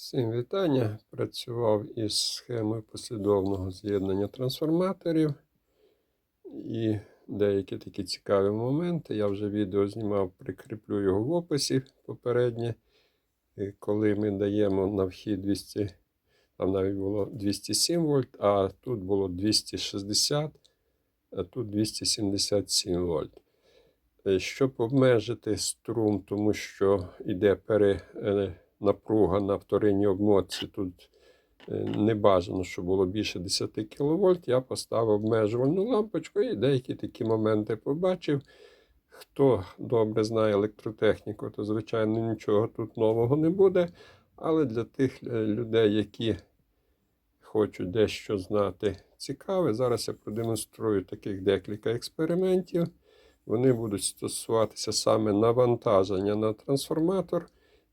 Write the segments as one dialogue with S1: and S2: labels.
S1: Всім вітання. Працював із схемою послідовного з'єднання трансформаторів. І деякі такі цікаві моменти. Я вже відео знімав, прикріплю його в описі попереднє. І коли ми даємо на вхід 200, там навіть було 207 вольт, а тут було 260, а тут 277 вольт. Е, Щоб обмежити струм, тому що йде пере, е, напруга на вторинній обмотці, тут е, не бажано, щоб було більше 10 кВт, я поставив обмежувальну лампочку і деякі такі моменти побачив. Хто добре знає електротехніку, то, звичайно, нічого тут нового не буде. Але для тих е, людей, які хочуть дещо знати цікаве, зараз я продемонструю таких декілька експериментів. Вони будуть стосуватися саме навантаження на трансформатор.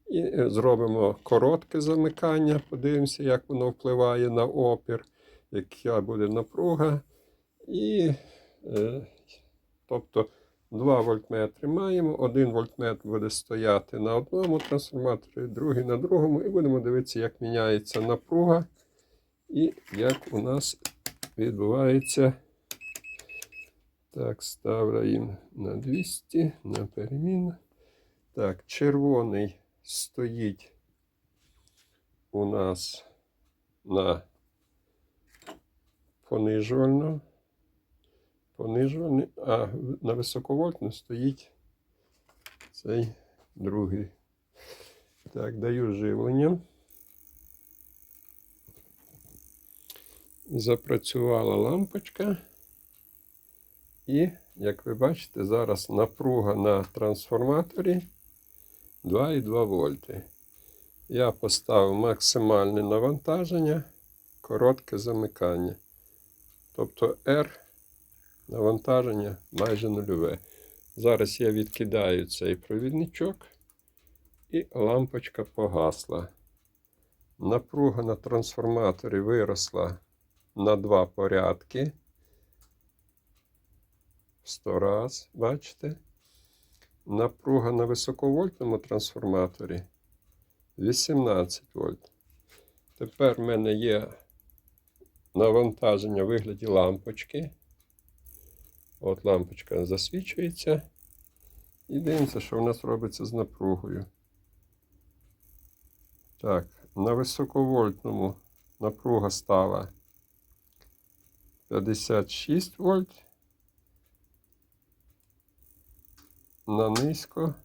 S1: І е, зробимо коротке замикання, подивимося, як воно впливає на опір, яка буде напруга. І, е, тобто, 2 вольтметри маємо. Один вольтметр буде стояти на одному трансформаторі, другий на другому. І будемо дивитися, як міняється напруга. І як у нас відбувається. Так, ставляємо на 200 на переміну. Так, червоний стоїть у нас на понижувальну, понижувальний, а на високовольтну стоїть цей другий. Так, даю живлення. Запрацювала лампочка. І, як ви бачите, зараз напруга на трансформаторі 2,2 вольти. Я поставив максимальне навантаження, коротке замикання. Тобто R навантаження майже нульове. Зараз я відкидаю цей провідничок і лампочка погасла. Напруга на трансформаторі виросла на два порядки. 100 раз, бачите? Напруга на високовольтному трансформаторі 18 вольт. Тепер в мене є навантаження в вигляді лампочки. От лампочка засвічується. І дивимося, що в нас робиться з напругою. Так, на високовольтному напруга стала 56 вольт. На низько,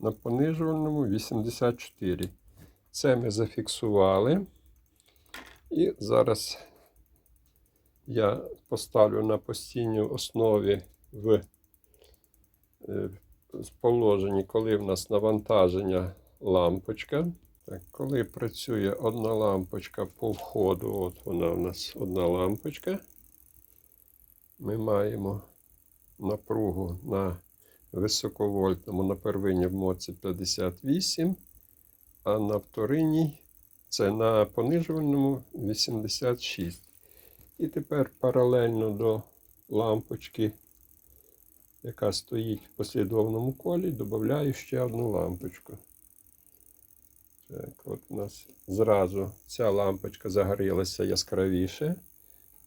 S1: на понижувальному 84. Це ми зафіксували. І зараз я поставлю на постійній основі в е, положенні, коли в нас навантаження лампочка. Так, Коли працює одна лампочка по входу, от вона у нас одна лампочка, ми маємо напругу на високовольтному на первинній обмотці 58, а на вторинній це на понижувальному 86. І тепер паралельно до лампочки, яка стоїть в послідовному колі, додаю ще одну лампочку. Так, от у нас зразу ця лампочка загорілася яскравіше,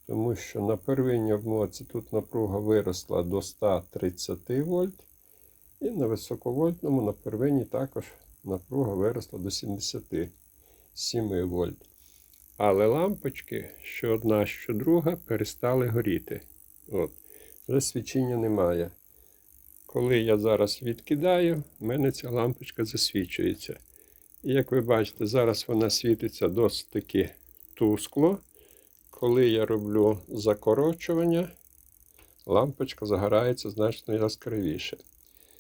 S1: тому що на первинній обмотці тут напруга виросла до 130 вольт. І на високовольтному на первині також напруга виросла до 77 вольт. Але лампочки, що одна, що друга, перестали горіти. От. Вже свічення немає. Коли я зараз відкидаю, в мене ця лампочка засвічується. І як ви бачите, зараз вона світиться досить таки тускло. Коли я роблю закорочування, лампочка загорається значно яскравіше.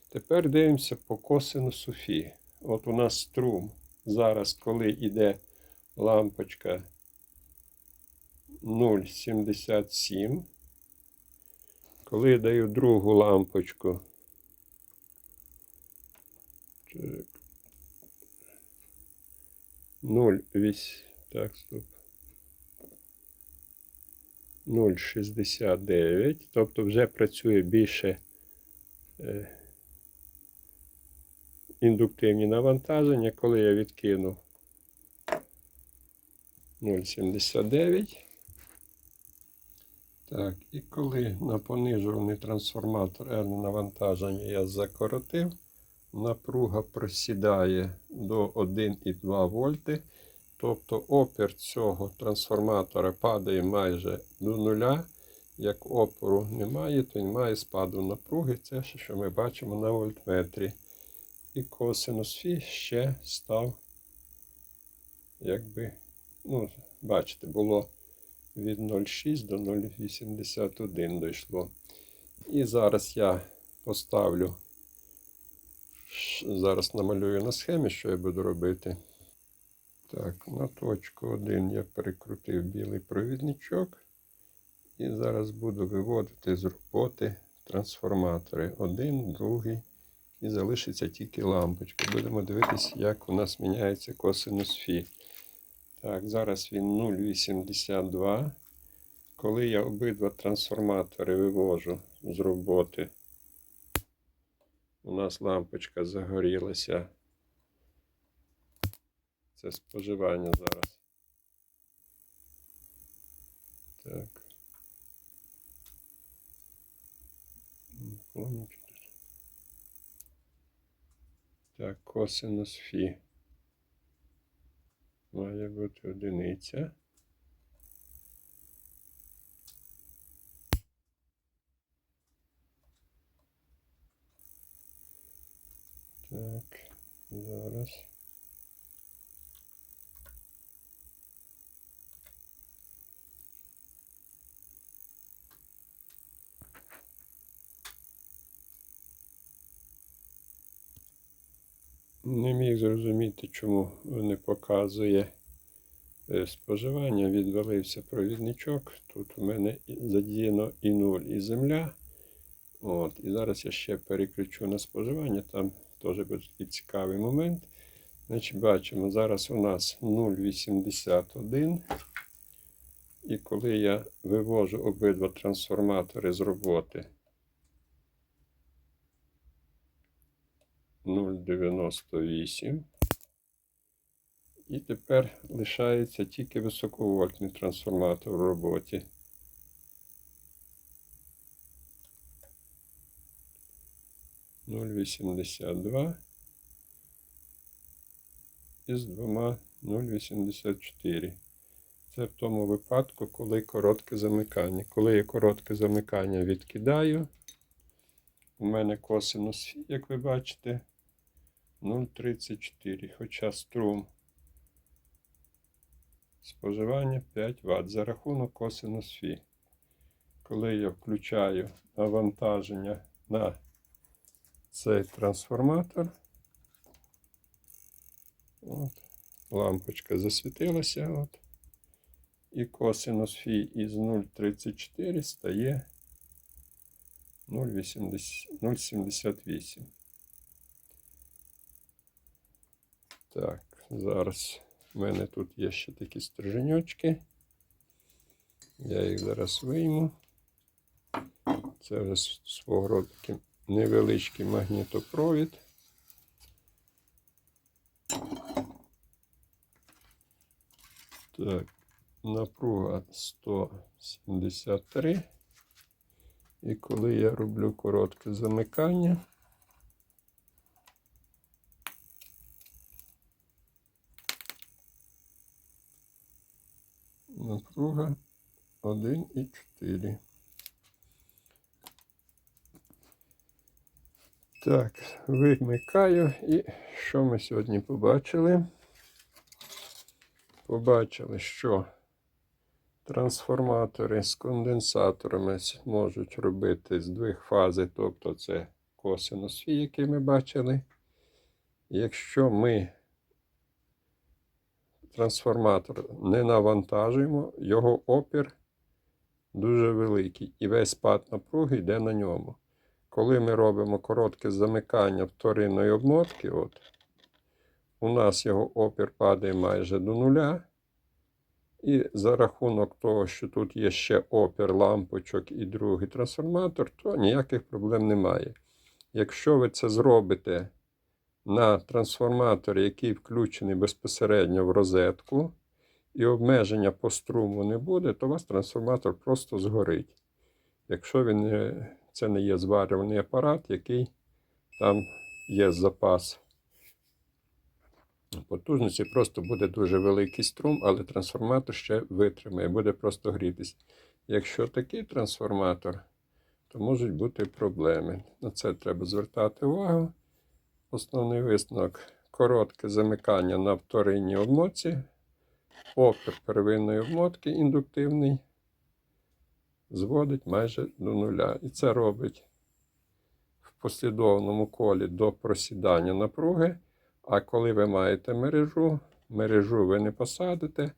S1: Тепер дивимося по косинусу Фі. От у нас струм. Зараз, коли йде лампочка 0,77. Коли я даю другу лампочку. Так. 0,8. Так, стоп. 0,69. Тобто вже працює більше. Індуктивні навантаження, коли я відкину 0,79. Так, і коли на понижуваний трансформатор R навантаження я закоротив, напруга просідає до 1,2 вольти. Тобто опір цього трансформатора падає майже до нуля. Як опору немає, то він має спаду напруги. Це що ми бачимо на вольтметрі. І косинус Фі ще став, якби, ну, бачите, було від 0,6 до 0,81 дійшло. І зараз я поставлю, зараз намалюю на схемі, що я буду робити. Так, на точку 1 я перекрутив білий провідничок. І зараз буду виводити з роботи трансформатори. Один, другий. І залишиться тільки лампочка. Будемо дивитися, як у нас міняється косинус Фі. Так, зараз він 0,82. Коли я обидва трансформатори вивожу з роботи, у нас лампочка загорілася. Це споживання зараз. Так. Помню. Так, косинус Фі. Має бути одиниця. Так, зараз. Не міг зрозуміти, чому не показує е, споживання. Відвалився провідничок. Тут у мене задіяно і 0, і земля. От, і зараз я ще переключу на споживання. Там теж буде такий цікавий момент. Значить, бачимо, зараз у нас 0,81. І коли я вивожу обидва трансформатори з роботи 0,98. І тепер лишається тільки високовольтний трансформатор в роботі. Нуль вісімдесят два із двома 0,84. Це в тому випадку, коли коротке замикання. Коли я коротке замикання відкидаю, у мене косинус, як ви бачите, 0,34. Хоча струм споживання 5 Вт за рахунок косинус фі. Коли я включаю навантаження на цей трансформатор, от, лампочка засвітилася. От, і косинус фі із 0,34 стає 0,78. Так, зараз в мене тут є ще такі стриженьочки. Я їх зараз вийму. Це вже свого роду невеличкий магнітопровід. Так, напруга 173. І коли я роблю коротке замикання, напруга 1,4. Так, вимикаю. І що ми сьогодні побачили? Побачили, що трансформатори з конденсаторами можуть робити здвиг фази, тобто це косинус фі, який ми бачили. Якщо ми трансформатор не навантажуємо, його опір дуже великий і весь спад напруги йде на ньому. Коли ми робимо коротке замикання вторинної обмотки, от, у нас його опір падає майже до нуля. І за рахунок того, що тут є ще опір лампочок і другий трансформатор, то ніяких проблем немає. Якщо ви це зробите на трансформаторі, який включений безпосередньо в розетку, і обмеження по струму не буде, то у вас трансформатор просто згорить. Якщо він не, це не є зварювальний апарат, який там є запас потужності, просто буде дуже великий струм, але трансформатор ще витримає, буде просто грітись. Якщо такий трансформатор, то можуть бути проблеми. На це треба звертати увагу. Основний висновок коротке замикання на вторинній обмотці, опір первинної обмотки індуктивний зводить майже до нуля. І це робить в послідовному колі до просідання напруги. А коли ви маєте мережу, мережу ви не посадите,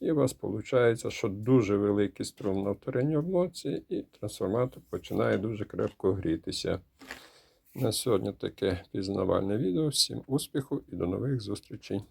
S1: і у вас виходить, що дуже великий струм на вторинній обмотці, і трансформатор починає дуже крепко грітися. На сьогодні таке пізнавальне відео. Всім успіху і до нових зустрічей!